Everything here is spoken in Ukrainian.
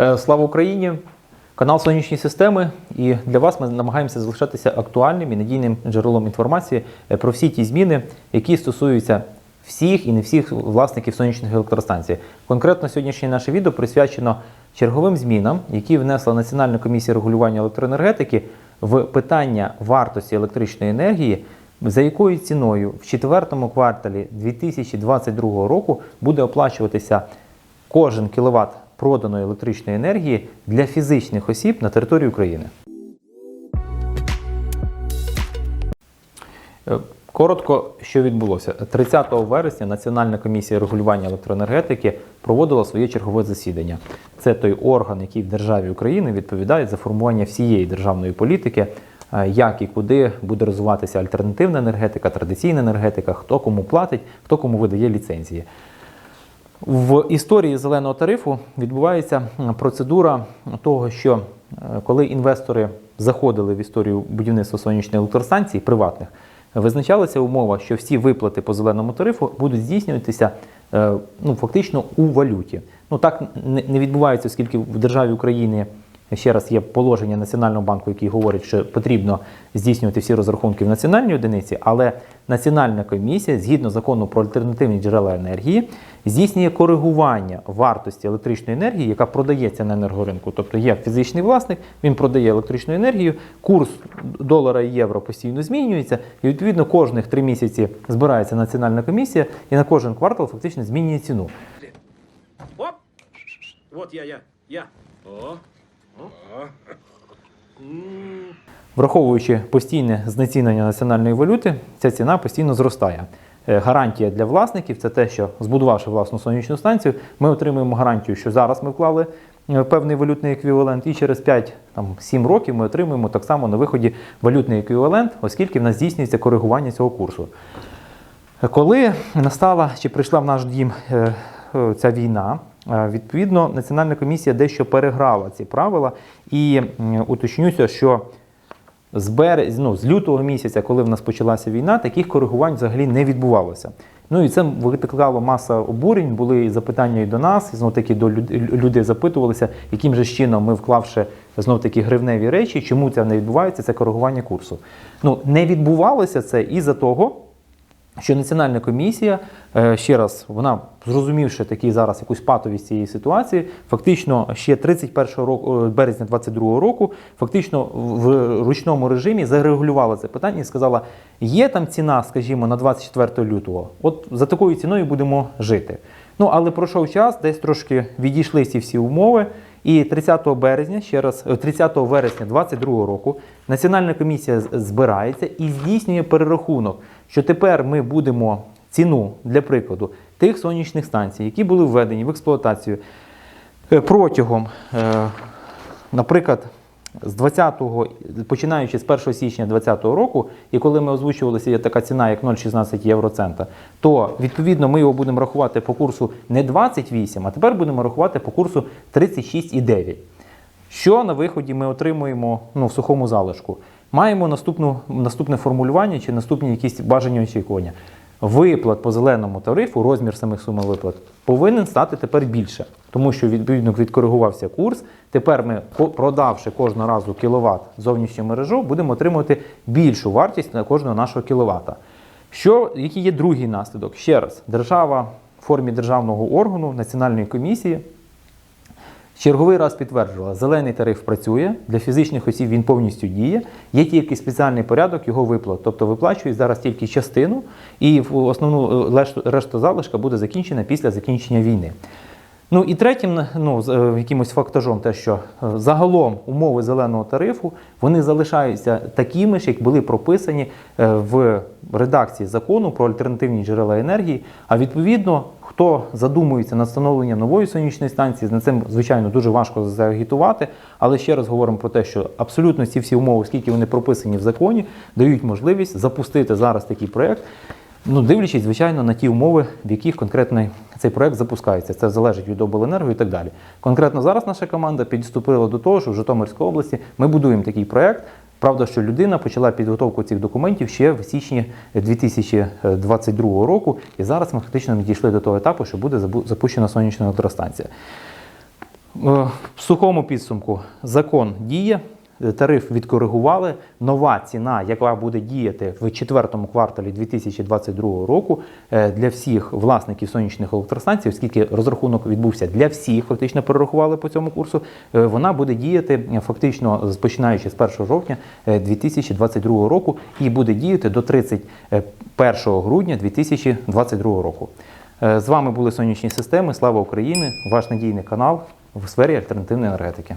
Е, Слава Україні! Канал Сонячні системи. І для вас ми намагаємося залишатися актуальним і надійним джерелом інформації е, про всі ті зміни, які стосуються всіх і не всіх власників сонячних електростанцій. Конкретно сьогоднішнє наше відео присвячено черговим змінам, які внесла Національна комісія регулювання електроенергетики в питання вартості електричної енергії, за якою ціною в четвертому кварталі 2022 року буде оплачуватися кожен кіловат проданої електричної енергії для фізичних осіб на території України. Е, Коротко, що відбулося 30 вересня Національна комісія регулювання електроенергетики проводила своє чергове засідання. Це той орган, який в державі України відповідає за формування всієї державної політики, е, як і куди буде розвиватися альтернативна енергетика, традиційна енергетика, хто кому платить, хто кому видає ліцензії. В історії зеленого тарифу відбувається процедура того, що е, коли інвестори заходили в історію будівництва сонячних електростанцій приватних, визначалася умова, що всі виплати по зеленому тарифу будуть здійснюватися е, ну, фактично у валюті. Ну так не не відбувається, оскільки в державі України ще раз є положення Національного банку, який говорить, що потрібно здійснювати всі розрахунки в національній одиниці, але Національна комісія, згідно закону про альтернативні джерела енергії, здійснює коригування вартості електричної енергії, яка продається на енергоринку. Тобто є фізичний власник, він продає електричну енергію, курс долара і євро постійно змінюється, і відповідно кожних три місяці збирається національна комісія, і на кожен квартал фактично змінює ціну. Оп! Вот я, я, я. О, Враховуючи постійне знецінення національної валюти, ця ціна постійно зростає. Е, Гарантія для власників це те, що збудувавши власну сонячну станцію, ми отримуємо гарантію, що зараз ми вклали е, певний валютний еквівалент, і через 5-7 років ми отримуємо так само на виході валютний еквівалент, оскільки в нас здійснюється коригування цього курсу. Коли настала чи прийшла в наш дім е, ця війна, відповідно Національна комісія дещо переграла ці правила і уточнюся, що з берез... ну, з лютого місяця, коли в нас почалася війна, таких коригувань взагалі не відбувалося. Ну і це викликало маса обурень, були і запитання і до нас, і знов таки до люд... люди запитувалися, яким же чином ми вклавши знов таки гривневі речі, чому це не відбувається, це коригування курсу. Ну не відбувалося це із-за того, що Національна комісія, е, ще раз, вона зрозумівши такий зараз якусь патовість цієї ситуації, фактично ще 31 року, е, березня 22 року, фактично в ручному режимі зарегулювала це питання і сказала, є там ціна, скажімо, на 24 лютого, от за такою ціною будемо жити. Ну, але пройшов час, десь трошки відійшли ці всі умови. І 30 березня, ще раз, е, 30 вересня 2022 року Національна комісія збирається і здійснює перерахунок, що тепер ми будемо ціну для прикладу тих сонячних станцій, які були введені в експлуатацію е, протягом, е, наприклад, з 20-го, починаючи з 1 січня 2020 року, і коли ми озвучувалися є така ціна, як 0,16 євроцента, то відповідно ми його будемо рахувати по курсу не 28, а тепер будемо рахувати по курсу 36,9. Що на виході ми отримуємо ну, в сухому залишку? Маємо наступну, наступне формулювання чи наступні якісь бажані очікування. Виплат по зеленому тарифу, розмір самих сум виплат, повинен стати тепер більше, тому що відповідно відкоригувався курс. Тепер ми, продавши кожного разу кіловат зовнішню мережу, будемо отримувати більшу вартість на кожного нашого кіловата. Що, який є другий наслідок? Ще раз, держава в формі державного органу, національної комісії Черговий раз підтверджувала, зелений тариф працює, для фізичних осіб він повністю діє, є тільки спеціальний порядок його виплат. Тобто виплачують зараз тільки частину, і в основну е, решту, залишка буде закінчена після закінчення війни. Ну і третім, ну, е, якимось фактажом, те, що е, загалом умови зеленого тарифу вони залишаються такими ж, як були прописані в редакції закону про альтернативні джерела енергії. А відповідно, хто задумується над встановленням нової сонячної станції, на цим звичайно дуже важко заагітувати. Але ще раз говоримо про те, що абсолютно ці всі умови, оскільки вони прописані в законі, дають можливість запустити зараз такий проект. Ну, дивлячись, звичайно, на ті умови, в яких конкретно цей проект запускається. Це залежить від обленерго і так далі. Конкретно зараз наша команда підступила до того, що в Житомирській області ми будуємо такий проект. Правда, що людина почала підготовку цих документів ще в січні 2022 року, і зараз ми фактично не дійшли до того етапу, що буде запущена сонячна електростанція. Е, В сухому підсумку закон діє, тариф відкоригували. Нова ціна, яка буде діяти в четвертому кварталі 2022 року е, для всіх власників сонячних електростанцій, оскільки розрахунок відбувся для всіх, фактично перерахували по цьому курсу. е, Вона буде діяти е, фактично починаючи з 1 жовтня е, 2022 року і буде діяти до 31 грудня 2022 року. Е, З вами були сонячні системи. Слава Україні! Ваш надійний канал в сфері альтернативної енергетики.